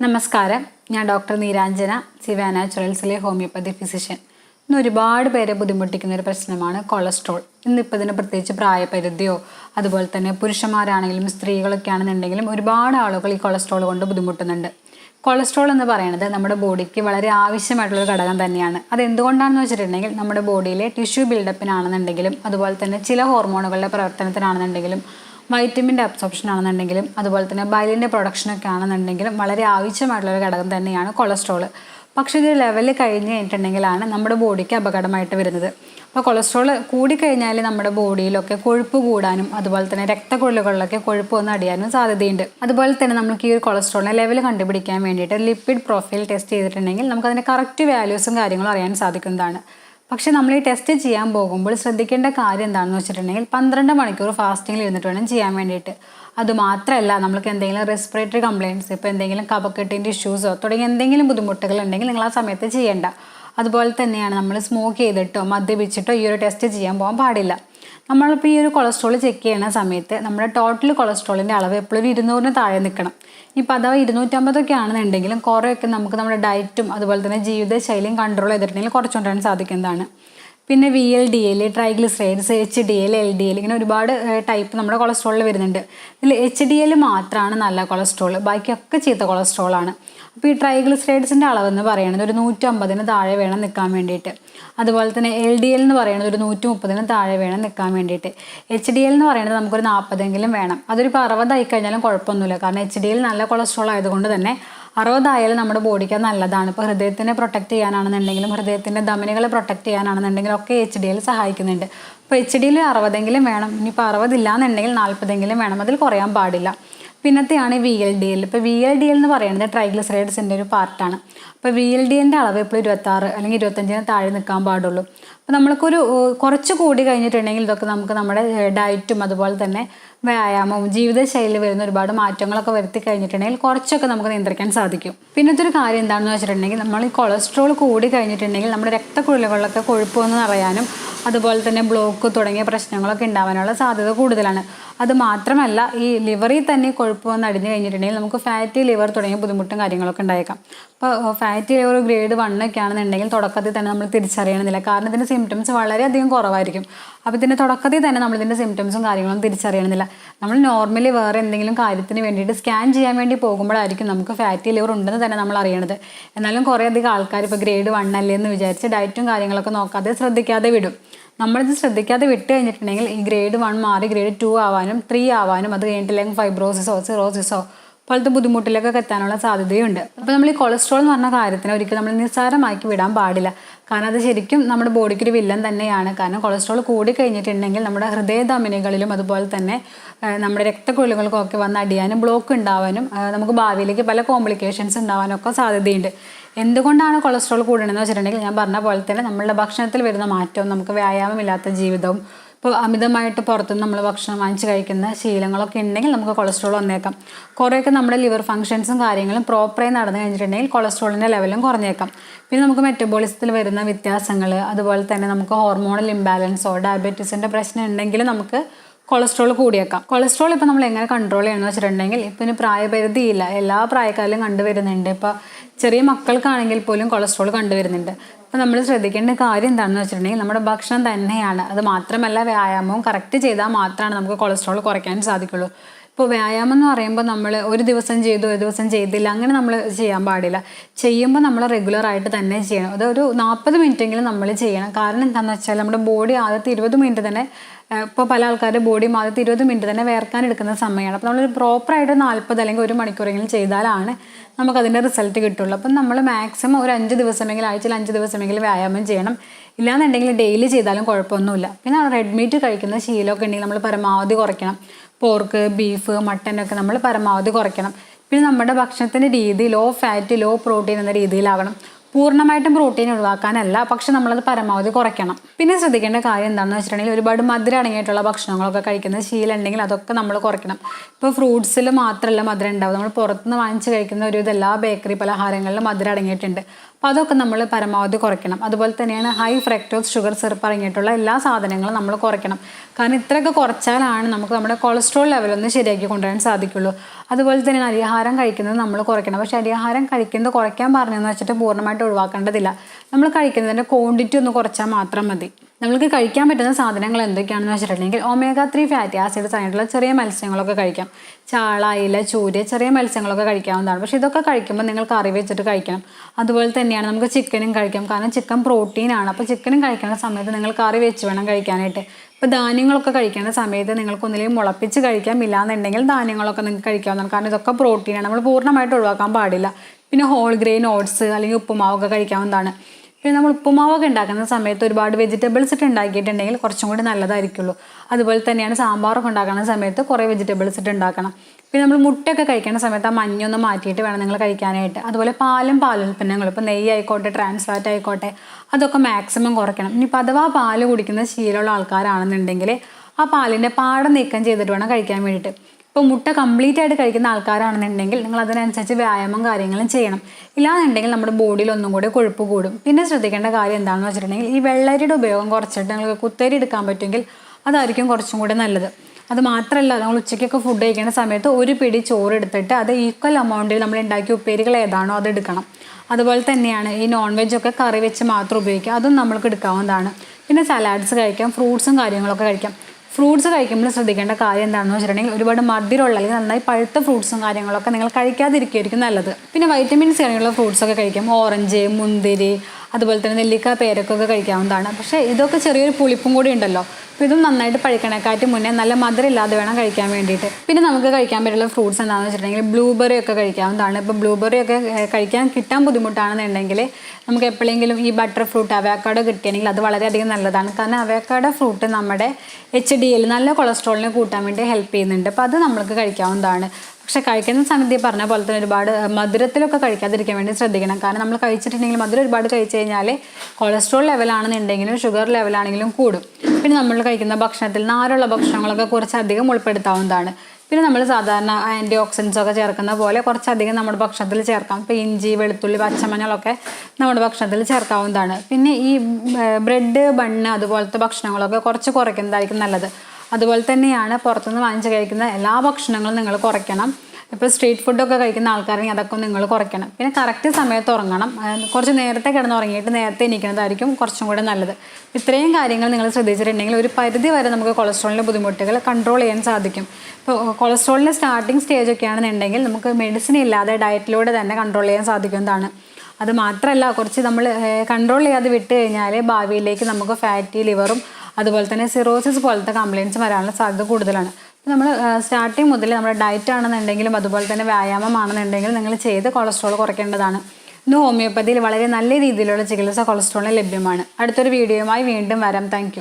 നമസ്കാരം. ഞാൻ ഡോക്ടർ നീരാഞ്ജന സിവ നാച്ചുറൽസിലെ ഹോമിയോപ്പതി ഫിസിഷ്യൻ. ഇന്ന് ഒരുപാട് പേരെ ബുദ്ധിമുട്ടിക്കുന്ന ഒരു പ്രശ്നമാണ് കൊളസ്ട്രോൾ. ഇന്നിപ്പോൾ ഇതിന് പ്രത്യേകിച്ച് പ്രായപരിധിയോ അതുപോലെ തന്നെ പുരുഷന്മാരാണെങ്കിലും സ്ത്രീകളൊക്കെ ആണെന്നുണ്ടെങ്കിലും ഒരുപാട് ആളുകൾ ഈ കൊളസ്ട്രോൾ കൊണ്ട് ബുദ്ധിമുട്ടുന്നുണ്ട്. കൊളസ്ട്രോൾ എന്ന് പറയുന്നത് നമ്മുടെ ബോഡിക്ക് വളരെ ആവശ്യമായിട്ടുള്ള ഒരു ഘടകം തന്നെയാണ്. അത് എന്തുകൊണ്ടാണെന്ന് വെച്ചിട്ടുണ്ടെങ്കിൽ നമ്മുടെ ബോഡിയിലെ ടിഷ്യൂ ബിൽഡപ്പിനാണെന്നുണ്ടെങ്കിലും അതുപോലെ തന്നെ ചില ഹോർമോണുകളുടെ പ്രവർത്തനത്തിനാണെന്നുണ്ടെങ്കിലും വൈറ്റമിന്റെ അബ്സോപ്ഷൻ ആണെന്നുണ്ടെങ്കിലും അതുപോലെ തന്നെ ബയലിന്റെ പ്രൊഡക്ഷനൊക്കെ ആണെന്നുണ്ടെങ്കിലും വളരെ ആവശ്യമായിട്ടുള്ള ഒരു ഘടകം തന്നെയാണ് കൊളസ്ട്രോൾ പക്ഷേ ഇത് ലെവൽ കഴിഞ്ഞ് കഴിഞ്ഞിട്ടുണ്ടെങ്കിലാണ് നമ്മുടെ ബോഡിക്ക് അപകടമായിട്ട് വരുന്നത്. അപ്പോൾ കൊളസ്ട്രോൾ കൂടിക്കഴിഞ്ഞാൽ നമ്മുടെ ബോഡിയിലൊക്കെ കൊഴുപ്പ് കൂടാനും അതുപോലെ തന്നെ രക്തക്കൊള്ളുകളിലൊക്കെ കൊഴുപ്പ് ഒന്ന് അടിയാനും സാധ്യതയുണ്ട്. അതുപോലെ തന്നെ നമുക്ക് ഈ ഒരു കൊളസ്ട്രോളിനെ ലെവൽ കണ്ടുപിടിക്കാൻ വേണ്ടിയിട്ട് ലിപ്പിഡ് പ്രൊഫൈൽ ടെസ്റ്റ് ചെയ്തിട്ടുണ്ടെങ്കിൽ നമുക്ക് അതിന്റെ കറക്റ്റ് വാല്യൂസും കാര്യങ്ങളും അറിയാൻ സാധിക്കുന്നതാണ്. പക്ഷേ നമ്മൾ ഈ ടെസ്റ്റ് ചെയ്യാൻ പോകുമ്പോൾ ശ്രദ്ധിക്കേണ്ട കാര്യം എന്താണെന്ന് വെച്ചിട്ടുണ്ടെങ്കിൽ പന്ത്രണ്ട് മണിക്കൂർ ഫാസ്റ്റിംഗിൽ ഇരുന്നിട്ട് വേണം ചെയ്യാൻ വേണ്ടിയിട്ട്. അതുമാത്രമല്ല നമ്മൾക്ക് എന്തെങ്കിലും റെസ്പിറേറ്ററി കംപ്ലയിന്റ്സ് ഇപ്പോൾ എന്തെങ്കിലും കപക്കെട്ടിന്റെ ഇഷ്യൂസോ തുടങ്ങിയ എന്തെങ്കിലും ബുദ്ധിമുട്ടുകൾ ഉണ്ടെങ്കിൽ നിങ്ങൾ ആ സമയത്ത് ചെയ്യേണ്ട. അതുപോലെ തന്നെയാണ് നമ്മൾ സ്മോക്ക് ചെയ്തിട്ടോ മദ്യപിച്ചിട്ടോ ഈ ഒരു ടെസ്റ്റ് ചെയ്യാൻ പോകാൻ പാടില്ല. നമ്മളിപ്പോൾ ഈ ഒരു കൊളസ്ട്രോൾ ചെക്ക് ചെയ്യുന്ന സമയത്ത് നമ്മുടെ ടോട്ടൽ കൊളസ്ട്രോളിന്റെ അളവ് എപ്പോഴും ഇരുന്നൂറിന് താഴെ നിൽക്കണം ഇപ്പോൾ അഥവാ ഇരുന്നൂറ്റമ്പതൊക്കെ ആണെന്നുണ്ടെങ്കിലും കുറേയൊക്കെ നമുക്ക് നമ്മുടെ ഡയറ്റും അതുപോലെ തന്നെ ജീവിതശൈലിയും കൺട്രോൾ ചെയ്തിട്ടുണ്ടെങ്കിൽ കുറച്ചുകൊണ്ടുവരാൻ സാധിക്കുന്നതാണ് പിന്നെ V L D L triglycerides H D L L D L ഇങ്ങനെ ഒരുപാട് ടൈപ്പ് നമ്മുടെ കൊളസ്ട്രോളിൽ വരുന്നുണ്ട്. ഇതിൽ എച്ച് ഡി എൽ മാത്രമാണ് നല്ല കൊളസ്ട്രോൾ ബാക്കിയൊക്കെ ചീത്ത കൊളസ്ട്രോളാണ് അപ്പോൾ ഈ ട്രൈഗ്ലിസറൈഡ്സിന്റെ അളവെന്ന് പറയുന്നത് ഒരു നൂറ്റമ്പതിന് താഴെ വേണം നിൽക്കാൻ വേണ്ടിയിട്ട്. അതുപോലെ തന്നെ എൽ ഡി എൽ എന്ന് പറയുന്നത് ഒരു നൂറ്റി മുപ്പതിന് താഴെ വേണം നിൽക്കാൻ വേണ്ടിയിട്ട്. എച്ച് ഡി എൽ എന്ന് പറയുന്നത് നമുക്കൊരു നാൽപ്പതെങ്കിലും വേണം. അതൊരു ഇപ്പോൾ അറുപതായി കഴിഞ്ഞാലും കുഴപ്പമൊന്നുമില്ല. കാരണം എച്ച് ഡി എൽ നല്ല കൊളസ്ട്രോൾ ആയതുകൊണ്ട് തന്നെ അറുപതായാലും നമ്മുടെ ബോഡിക്ക് നല്ലതാണ്. ഇപ്പോൾ ഹൃദയത്തിനെ പ്രൊട്ടക്റ്റ് ചെയ്യാനാണെന്നുണ്ടെങ്കിലും ഹൃദയത്തിന്റെ ധമനികളെ പ്രൊട്ടക്റ്റ് ചെയ്യാനാണെന്നുണ്ടെങ്കിലും ഒക്കെ എച്ച് ഡി എൽ സഹായിക്കുന്നുണ്ട്. അപ്പോൾ എച്ച് ഡി എൽ അറുപതെങ്കിലും വേണം. ഇനിയിപ്പോൾ അറുപതില്ല എന്നുണ്ടെങ്കിൽ നാൽപ്പതെങ്കിലും വേണം. അതിൽ കുറയാൻ പാടില്ല. പിന്നത്തെയാണ് വി എൽ ഡി എൽ ഇപ്പോൾ വി എൽ ഡി എൽ എന്ന് പറയുന്നത് ട്രൈഗ്ലിസറൈഡ്സിന്റെ ഒരു പാർട്ടാണ് അപ്പോൾ വി എൽ ഡി എന്റെ അളവ് ഇപ്പോൾ ഇരുപത്താറ് അല്ലെങ്കിൽ ഇരുപത്തഞ്ചിന് താഴെ നിൽക്കാൻ പാടുള്ളൂ. അപ്പോൾ നമ്മൾക്കൊരു കുറച്ച് കൂടി കഴിഞ്ഞിട്ടുണ്ടെങ്കിൽ ഇതൊക്കെ നമുക്ക് നമ്മുടെ ഡയറ്റും അതുപോലെ തന്നെ വ്യായാമവും ജീവിതശൈലിയിൽ വരുന്ന ഒരുപാട് മാറ്റങ്ങളൊക്കെ വരുത്തി കഴിഞ്ഞിട്ടുണ്ടെങ്കിൽ കുറച്ചൊക്കെ നമുക്ക് നിയന്ത്രിക്കാൻ സാധിക്കും. പിന്നത്തെ ഒരു കാര്യം എന്താണെന്ന് വെച്ചിട്ടുണ്ടെങ്കിൽ നമ്മൾ ഈ കൊളസ്ട്രോൾ കൂടി കഴിഞ്ഞിട്ടുണ്ടെങ്കിൽ നമ്മുടെ രക്തക്കുഴലുകളിലൊക്കെ കൊഴുപ്പ് വന്ന് നിറയാനും അതുപോലെ തന്നെ ബ്ലോക്ക് തുടങ്ങിയ പ്രശ്നങ്ങളൊക്കെ ഉണ്ടാവാനുള്ള സാധ്യത കൂടുതലാണ്. അത് മാത്രമല്ല ഈ ലിവറിൽ തന്നെ കൊഴുപ്പ് വന്ന് അടിഞ്ഞു കഴിഞ്ഞിട്ടുണ്ടെങ്കിൽ നമുക്ക് ഫാറ്റി ലിവർ തുടങ്ങിയ ബുദ്ധിമുട്ടും കാര്യങ്ങളൊക്കെ ഉണ്ടായേക്കാം. അപ്പോൾ ഫാറ്റി ലിവർ ഗ്രേഡ് വണ്ണൊക്കെ ആണെന്നുണ്ടെങ്കിൽ തുടക്കത്തിൽ തന്നെ നമ്മൾ തിരിച്ചറിയണമെന്നില്ല. കാരണം ഇതിന്റെ സിംറ്റംസ് വളരെയധികം കുറവായിരിക്കും. അപ്പോൾ ഇതിന്റെ തുടക്കത്തിൽ തന്നെ നമ്മൾ ഇതിന്റെ സിംറ്റംസും കാര്യങ്ങളും തിരിച്ചറിയണമെന്നില്ല. നമ്മൾ നോർമലി വേറെ എന്തെങ്കിലും കാര്യത്തിന് വേണ്ടിയിട്ട് സ്കാൻ ചെയ്യാൻ വേണ്ടി പോകുമ്പോഴായിരിക്കും നമുക്ക് ഫാറ്റി ലിവർ ഉണ്ടെന്ന് തന്നെ നമ്മൾ അറിയണത്. എന്നാലും കുറേയധികം ആൾക്കാർ ഇപ്പോൾ ഗ്രേഡ് വൺ അല്ലേ എന്ന് വിചാരിച്ച് ഡയറ്റും കാര്യങ്ങളൊക്കെ നോക്കാതെ ശ്രദ്ധിക്കാതെ വിടും. നമ്മളിത് ശ്രദ്ധിക്കാതെ വിട്ട് കഴിഞ്ഞിട്ടുണ്ടെങ്കിൽ ഈ ഗ്രേഡ് വൺ മാറി ഗ്രേഡ് ടു ആവാനും ത്രീ ആവാനും അത് കഴിഞ്ഞിട്ടില്ലെങ്കിൽ ഫൈബ്രോസിസോ സിറോസിസോ പോലത്തെ ബുദ്ധിമുട്ടിലേക്കൊക്കെ എത്താനുള്ള സാധ്യതയുണ്ട്. അപ്പോൾ നമ്മൾ ഈ കൊളസ്ട്രോൾ എന്ന് പറഞ്ഞ കാര്യത്തിന് ഒരിക്കലും നമ്മൾ നിസ്സാരമാക്കി വിടാൻ പാടില്ല. കാരണം അത് ശരിക്കും നമ്മുടെ ബോഡിക്ക് ഒരു വില്ലൻ തന്നെയാണ്. കാരണം കൊളസ്ട്രോൾ കൂടി കഴിഞ്ഞിട്ടുണ്ടെങ്കിൽ നമ്മുടെ ഹൃദയധമനികളിലും അതുപോലെ തന്നെ നമ്മുടെ രക്തക്കുഴലുകൾക്കൊക്കെ വന്ന് അടിയാനും ബ്ലോക്ക് ഉണ്ടാവാനും നമുക്ക് ഭാവിയിലേക്ക് പല കോംപ്ലിക്കേഷൻസ് ഉണ്ടാവാനൊക്കെ സാധ്യതയുണ്ട്. എന്തുകൊണ്ടാണ് കൊളസ്ട്രോൾ കൂടണമെന്ന് വെച്ചിട്ടുണ്ടെങ്കിൽ ഞാൻ പറഞ്ഞ പോലെ തന്നെ നമ്മളുടെ ഭക്ഷണത്തിൽ വരുന്ന മാറ്റവും നമുക്ക് വ്യായാമമില്ലാത്ത ജീവിതവും ഇപ്പോൾ അമിതമായിട്ട് പുറത്തുനിന്ന് നമ്മൾ ഭക്ഷണം വാങ്ങിച്ച് കഴിക്കുന്ന ശീലങ്ങളൊക്കെ ഉണ്ടെങ്കിൽ നമുക്ക് കൊളസ്ട്രോൾ വന്നേക്കാം. കുറേയൊക്കെ നമ്മുടെ ലിവർ ഫങ്ഷൻസും കാര്യങ്ങളും പ്രോപ്പറായി നടന്നു കഴിഞ്ഞിട്ടുണ്ടെങ്കിൽ കൊളസ്ട്രോളിന്റെ ലെവലും കുറഞ്ഞേക്കാം. പിന്നെ നമുക്ക് മെറ്റബോളിസത്തിൽ വരുന്ന വ്യത്യാസങ്ങൾ അതുപോലെ തന്നെ നമുക്ക് ഹോർമോണൽ ഇംബാലൻസോ ഡയബറ്റീസിന്റെ പ്രശ്നം ഉണ്ടെങ്കിൽ നമുക്ക് കൊളസ്ട്രോൾ കൂടിയേക്കാം. കൊളസ്ട്രോൾ ഇപ്പോൾ നമ്മൾ എങ്ങനെ കൺട്രോൾ ചെയ്യണമെന്ന് വെച്ചിട്ടുണ്ടെങ്കിൽ ഇപ്പം ഇനി പ്രായപരിധിയില്ല. എല്ലാ പ്രായക്കാരിലും കണ്ടുവരുന്നുണ്ട്. ഇപ്പോൾ ചെറിയ മക്കൾക്കാണെങ്കിൽ പോലും കൊളസ്ട്രോൾ കണ്ടുവരുന്നുണ്ട്. അപ്പം നമ്മൾ ശ്രദ്ധിക്കേണ്ട കാര്യം എന്താണെന്ന് വെച്ചിട്ടുണ്ടെങ്കിൽ നമ്മുടെ ഭക്ഷണം തന്നെയാണ്. അത് മാത്രമല്ല വ്യായാമവും കറക്റ്റ് ചെയ്താൽ മാത്രമാണ് നമുക്ക് കൊളസ്ട്രോൾ കുറയ്ക്കാൻ സാധിക്കുള്ളൂ. ഇപ്പോൾ വ്യായാമം എന്ന് പറയുമ്പോൾ നമ്മൾ ഒരു ദിവസം ചെയ്തു ഒരു ദിവസം ചെയ്തില്ല. അങ്ങനെ നമ്മൾ ചെയ്യാൻ പാടില്ല. ചെയ്യുമ്പോൾ നമ്മൾ റെഗുലർ ആയിട്ട് തന്നെ ചെയ്യണം. അതൊരു ഒരു നാൽപ്പത് മിനിറ്റെങ്കിലും നമ്മൾ ചെയ്യണം. കാരണം എന്താണെന്ന് വെച്ചാൽ നമ്മുടെ ബോഡി ആദ്യത്തെ ഇരുപത് മിനിറ്റ് തന്നെ ഇപ്പോൾ പല ആൾക്കാരുടെ ബോഡി ആദ്യത്തെ ഇരുപത് മിനിറ്റ് തന്നെ വേർക്കാൻ എടുക്കുന്ന സമയമാണ് അപ്പോൾ നമ്മൾ പ്രോപ്പറായിട്ട് നാൽപ്പത് അല്ലെങ്കിൽ ഒരു മണിക്കൂറെങ്കിലും ചെയ്താലാണ് നമുക്കതിന്റെ റിസൾട്ട് കിട്ടുള്ളൂ. അപ്പം നമ്മൾ മാക്സിമം ഒരു അഞ്ച് ദിവസമെങ്കിലും ആഴ്ചയിൽ അഞ്ച് ദിവസമെങ്കിലും വ്യായാമം ചെയ്യണം. ഇല്ലാന്നുണ്ടെങ്കിൽ ഡെയിലി ചെയ്താലും കുഴപ്പമൊന്നുമില്ല. പിന്നെ റെഡ് മീറ്റ് കഴിക്കുന്ന ശീലമൊക്കെ ഉണ്ടെങ്കിൽ നമ്മൾ പരമാവധി കുറയ്ക്കണം. പോർക്ക് ബീഫ് മട്ടൻ ഒക്കെ നമ്മൾ പരമാവധി കുറയ്ക്കണം. പിന്നെ നമ്മുടെ ഭക്ഷണത്തിന്റെ രീതി ലോ ഫാറ്റ് ലോ പ്രോട്ടീൻ എന്ന രീതിയിലാവണം. പൂർണമായിട്ടും പ്രോട്ടീൻ ഒഴിവാക്കാനല്ല പക്ഷെ നമ്മളത് പരമാവധി കുറയ്ക്കണം. പിന്നെ ശ്രദ്ധിക്കേണ്ട കാര്യം എന്താണെന്ന് വെച്ചിട്ടുണ്ടെങ്കിൽ ഒരുപാട് മധുരം അടങ്ങിയിട്ടുള്ള ഭക്ഷണങ്ങളൊക്കെ കഴിക്കുന്ന ശീലം ഉണ്ടെങ്കിൽ അതൊക്കെ നമ്മൾ കുറയ്ക്കണം. ഇപ്പോൾ ഫ്രൂട്ട്സിൽ മാത്രമല്ല മധുരം ഉണ്ടാവും നമ്മൾ പുറത്തുനിന്ന് വാങ്ങിച്ച് കഴിക്കുന്ന ഒരു ഇതെല്ലാ ബേക്കറി പലഹാരങ്ങളിലും മധുരം അടങ്ങിയിട്ടുണ്ട്. അപ്പോൾ അതൊക്കെ നമ്മൾ പരമാവധി കുറയ്ക്കണം. അതുപോലെ തന്നെയാണ് ഹൈ ഫ്രക്ടോസ് ഷുഗർ സിറപ്പ് അടങ്ങിയിട്ടുള്ള എല്ലാ സാധനങ്ങളും നമ്മൾ കുറയ്ക്കണം. കാരണം ഇത്രയൊക്കെ കുറച്ചാലാണ് നമുക്ക് നമ്മുടെ കൊളസ്ട്രോൾ ലെവലൊന്ന് ശരിയാക്കി കൊണ്ടുവരാൻ സാധിക്കുള്ളൂ. അതുപോലെ തന്നെ അരിയാഹാരം കഴിക്കുന്നത് നമ്മൾ കുറയ്ക്കണം. പക്ഷേ അരിയാഹാരം കഴിക്കുന്നത് കുറയ്ക്കാൻ പറഞ്ഞതെന്ന് വെച്ചിട്ട് പൂർണമായിട്ട് ഒഴിവാക്കേണ്ടതില്ല. നമ്മൾ കഴിക്കുന്നതിന്റെ ക്വാണ്ടിറ്റി ഒന്ന് കുറച്ചാൽ മാത്രം മതി. നമ്മൾക്ക് കഴിക്കാൻ പറ്റുന്ന സാധനങ്ങൾ എന്തൊക്കെയാണെന്ന് വെച്ചിട്ടുണ്ടെങ്കിൽ ഒമേഗ ത്രീ ഫാറ്റി ആസിഡ്സ് ആയിട്ടുള്ള ചെറിയ മത്സ്യങ്ങളൊക്കെ കഴിക്കാം. ചാള ഇല ചൂര് ചെറിയ മത്സ്യങ്ങളൊക്കെ കഴിക്കാവുന്നതാണ്. പക്ഷേ ഇതൊക്കെ കഴിക്കുമ്പോൾ നിങ്ങൾ കറി വെച്ചിട്ട് കഴിക്കണം. അതുപോലെ തന്നെയാണ് നമുക്ക് ചിക്കനും കഴിക്കാം. കാരണം ചിക്കൻ പ്രോട്ടീനാണ് അപ്പോൾ ചിക്കനും കഴിക്കുന്ന സമയത്ത് നിങ്ങൾ കറി വെച്ച് വേണം കഴിക്കാനായിട്ട്. ഇപ്പോൾ ധാന്യങ്ങളൊക്കെ കഴിക്കേണ്ട സമയത്ത് നിങ്ങൾക്ക് മുളപ്പിച്ച് കഴിക്കാം. ഇല്ലാന്നുണ്ടെങ്കിൽ ധാന്യങ്ങളൊക്കെ നിങ്ങൾക്ക് കഴിക്കാവുന്നതാണ്. കാരണം ഇതൊക്കെ പ്രോട്ടീനാണ് നമ്മൾ പൂർണമായിട്ട് ഒഴിവാക്കാൻ പാടില്ല. പിന്നെ ഹോൾ ഗ്രെയിൻ ഓട്സ് അല്ലെങ്കിൽ ഉപ്പുമാവൊക്കെ കഴിക്കാവുന്നതാണ് പിന്നെ നമ്മൾ ഉപ്പുമാവൊക്കെ ഉണ്ടാക്കുന്ന സമയത്ത് ഒരുപാട് വെജിറ്റബിൾസ് ഇട്ട് ഉണ്ടാക്കിയിട്ടുണ്ടെങ്കിൽ കുറച്ചും കൂടി നല്ലതായിരിക്കുള്ളൂ. അതുപോലെ തന്നെയാണ് സാമ്പാറൊക്കെ ഉണ്ടാക്കുന്ന സമയത്ത് കുറേ വെജിറ്റബിൾസ് ഇട്ട് ഉണ്ടാക്കണം. പിന്നെ നമ്മൾ മുട്ടയൊക്കെ കഴിക്കുന്ന സമയത്ത് ആ മഞ്ഞൊന്ന് മാറ്റിയിട്ട് വേണം നിങ്ങൾ കഴിക്കാനായിട്ട്. അതുപോലെ പാലും പാലുൽപ്പന്നങ്ങളും. ഇപ്പോൾ നെയ്യ് ആയിക്കോട്ടെ ട്രാൻസ്ഫാറ്റ് ആയിക്കോട്ടെ അതൊക്കെ മാക്സിമം കുറയ്ക്കണം. ഇനിയിപ്പോൾ അഥവാ പാൽ കുടിക്കുന്ന ശീലമുള്ള ആൾക്കാരാണെന്നുണ്ടെങ്കിൽ ആ പാലിന്റെ പാടം നീക്കം ചെയ്തിട്ട് വേണം കഴിക്കാൻ വേണ്ടിയിട്ട്. ഇപ്പോൾ മുട്ട കംപ്ലീറ്റ് ആയിട്ട് കഴിക്കുന്ന ആൾക്കാരാണെന്നുണ്ടെങ്കിൽ നിങ്ങൾ അതിനനുസരിച്ച് വ്യായാമം കാര്യങ്ങളും ചെയ്യണം. ഇല്ലാന്നുണ്ടെങ്കിൽ നമ്മുടെ ബോഡിയിൽ ഒന്നും കൂടി കൊഴുപ്പ് കൂടും. പിന്നെ ശ്രദ്ധിക്കേണ്ട കാര്യം എന്താണെന്ന് വെച്ചിട്ടുണ്ടെങ്കിൽ ഈ വെള്ളരിയുടെ ഉപയോഗം കുറച്ചിട്ട് നിങ്ങൾക്ക് കുത്തരി എടുക്കാൻ പറ്റുമെങ്കിൽ അതായിരിക്കും കുറച്ചും കൂടി നല്ലത്. അത് മാത്രമല്ല നമ്മൾ ഉച്ചയ്ക്കൊക്കെ ഫുഡ് കഴിക്കുന്ന സമയത്ത് ഒരു പിടി ചോറ് എടുത്തിട്ട് അത് ഈക്വൽ എമൗണ്ടിൽ നമ്മൾ ഉണ്ടാക്കിയ ഉപ്പേരികൾ ഏതാണോ അത് എടുക്കണം. അതുപോലെ തന്നെയാണ് ഈ നോൺ വെജ് ഒക്കെ കറി വെച്ച് മാത്രം ഉപയോഗിക്കുക. അതും നമ്മൾക്ക് എടുക്കാവുന്നതാണ്. പിന്നെ സലാഡ്സ് കഴിക്കാം ഫ്രൂട്ട്സും കാര്യങ്ങളൊക്കെ കഴിക്കാം. ഫ്രൂട്ട്സ് കഴിക്കുമ്പോൾ ശ്രദ്ധിക്കേണ്ട കാര്യം എന്താണെന്ന് വെച്ചിട്ടുണ്ടെങ്കിൽ ഒരുപാട് മധുരമുള്ള അല്ലെങ്കിൽ നന്നായി പഴുത്ത ഫ്രൂട്ട്സും കാര്യങ്ങളൊക്കെ നിങ്ങൾ കഴിക്കാതിരിക്കുകയായിരിക്കും നല്ലത്. പിന്നെ വൈറ്റമിൻസ് കാര്യങ്ങളുള്ള ഫ്രൂട്ട്സ് ഒക്കെ കഴിക്കാം ഓറഞ്ച് മുന്തിരി അതുപോലെ തന്നെ നെല്ലിക്ക പേരക്കൊക്കെ കഴിക്കാവുന്നതാണ്. പക്ഷേ ഇതൊക്കെ ചെറിയൊരു പുളിപ്പും കൂടി ഉണ്ടല്ലോ. അപ്പോൾ ഇതും നന്നായിട്ട് പഴുക്കണേക്കാട്ടി മുന്നേ നല്ല മധുരം ഇല്ലാതെ വേണം കഴിക്കാൻ വേണ്ടിയിട്ട്. പിന്നെ നമുക്ക് കഴിക്കാൻ പറ്റുള്ള ഫ്രൂട്ട്സ് എന്താണെന്ന് വെച്ചിട്ടുണ്ടെങ്കിൽ ബ്ലൂബെറി ഒക്കെ കഴിക്കാവുന്നതാണ്. ഇപ്പോൾ ബ്ലൂബെറി ഒക്കെ കഴിക്കാൻ കിട്ടാൻ ബുദ്ധിമുട്ടാണെന്നുണ്ടെങ്കിൽ നമുക്ക് എപ്പോഴെങ്കിലും ഈ ബട്ടർ ഫ്രൂട്ട് അവക്കാഡോ കിട്ടിയാണെങ്കിൽ അത് വളരെയധികം നല്ലതാണ്. കാരണം അവക്കാഡോ ഫ്രൂട്ട് നമ്മുടെ എച്ച് ഡി എൽ നല്ല കൊളസ്ട്രോളിനെ കൂട്ടാൻ വേണ്ടി ഹെൽപ്പ് ചെയ്യുന്നുണ്ട്. അപ്പോൾ അത് നമ്മൾക്ക് കഴിക്കാവുന്നതാണ്. പക്ഷെ കഴിക്കുന്ന സമയത്ത് ഈ പറഞ്ഞ പോലെ തന്നെ ഒരുപാട് മധുരത്തിലൊക്കെ കഴിക്കാതിരിക്കാൻ വേണ്ടി ശ്രദ്ധിക്കണം. കാരണം നമ്മൾ കഴിച്ചിട്ടുണ്ടെങ്കിൽ മധുരം ഒരുപാട് കഴിച്ചു കഴിഞ്ഞാൽ കൊളസ്ട്രോൾ ലെവലാണെന്നുണ്ടെങ്കിലും ഷുഗർ ലെവലാണെങ്കിലും കൂടും. പിന്നെ നമ്മൾ കഴിക്കുന്ന ഭക്ഷണത്തിൽ നാരുള്ള ഭക്ഷണങ്ങളൊക്കെ കുറച്ചധികം ഉൾപ്പെടുത്താവുന്നതാണ്. പിന്നെ നമ്മൾ സാധാരണ ആന്റി ഓക്സിഡൻസ് ഒക്കെ ചേർക്കുന്ന പോലെ കുറച്ചധികം നമ്മുടെ ഭക്ഷണത്തിൽ ചേർക്കാം. ഇപ്പോൾ ഇഞ്ചി വെളുത്തുള്ളി പച്ചമഞ്ഞളൊക്കെ നമ്മുടെ ഭക്ഷണത്തിൽ ചേർക്കാവുന്നതാണ്. പിന്നെ ഈ ബ്രെഡ് ബണ്ണ് അതുപോലത്തെ ഭക്ഷണങ്ങളൊക്കെ കുറച്ച് കുറയ്ക്കുന്നതായിരിക്കും നല്ലത്. അതുപോലെ തന്നെയാണ് പുറത്തുനിന്ന് വാങ്ങിച്ച് കഴിക്കുന്ന എല്ലാ ഭക്ഷണങ്ങളും നിങ്ങൾ കുറയ്ക്കണം. ഇപ്പോൾ സ്ട്രീറ്റ് ഫുഡൊക്കെ കഴിക്കുന്ന ആൾക്കാരെങ്കിൽ അതൊക്കെ നിങ്ങൾ കുറയ്ക്കണം. പിന്നെ കറക്റ്റ് സമയത്ത് ഉറങ്ങണം. കുറച്ച് നേരത്തെ കിടന്ന് ഉറങ്ങിയിട്ട് നേരത്തെ എണീക്കുന്നതായിരിക്കും കുറച്ചും കൂടെ നല്ലത്. ഇത്രയും കാര്യങ്ങൾ നിങ്ങൾ ശ്രദ്ധിച്ചിട്ടുണ്ടെങ്കിൽ ഒരു പരിധി വരെ നമുക്ക് കൊളസ്ട്രോളിന്റെ ബുദ്ധിമുട്ടുകൾ കൺട്രോൾ ചെയ്യാൻ സാധിക്കും. ഇപ്പോൾ കൊളസ്ട്രോളിന്റെ സ്റ്റാർട്ടിങ് സ്റ്റേജ് ഒക്കെ ആണെന്നുണ്ടെങ്കിൽ നമുക്ക് മെഡിസിൻ ഇല്ലാതെ ഡയറ്റിലൂടെ തന്നെ കൺട്രോൾ ചെയ്യാൻ സാധിക്കുന്നതാണ്. അത് മാത്രമല്ല കുറച്ച് നമ്മൾ കൺട്രോൾ ചെയ്യാതെ വിട്ട് കഴിഞ്ഞാൽ ഭാവിയിലേക്ക് നമുക്ക് ഫാറ്റി ലിവറും അതുപോലെ തന്നെ സിറോസിസ് പോലത്തെ കംപ്ലയിൻസ് വരാനുള്ള സാധ്യത കൂടുതലാണ്. നമ്മൾ സ്റ്റാർട്ടിങ് മുതൽ നമ്മുടെ ഡയറ്റ് ആണെന്നുണ്ടെങ്കിലും അതുപോലെ തന്നെ വ്യായാമമാണെന്നുണ്ടെങ്കിലും നിങ്ങൾ ചെയ്ത് കൊളസ്ട്രോൾ കുറയ്ക്കേണ്ടതാണ്. ഇന്ന് ഹോമിയോപ്പതിയിൽ വളരെ നല്ല രീതിയിലുള്ള ചികിത്സ കൊളസ്ട്രോളിന് ലഭ്യമാണ്. അടുത്തൊരു വീഡിയോയുമായി വീണ്ടും വരാം. താങ്ക്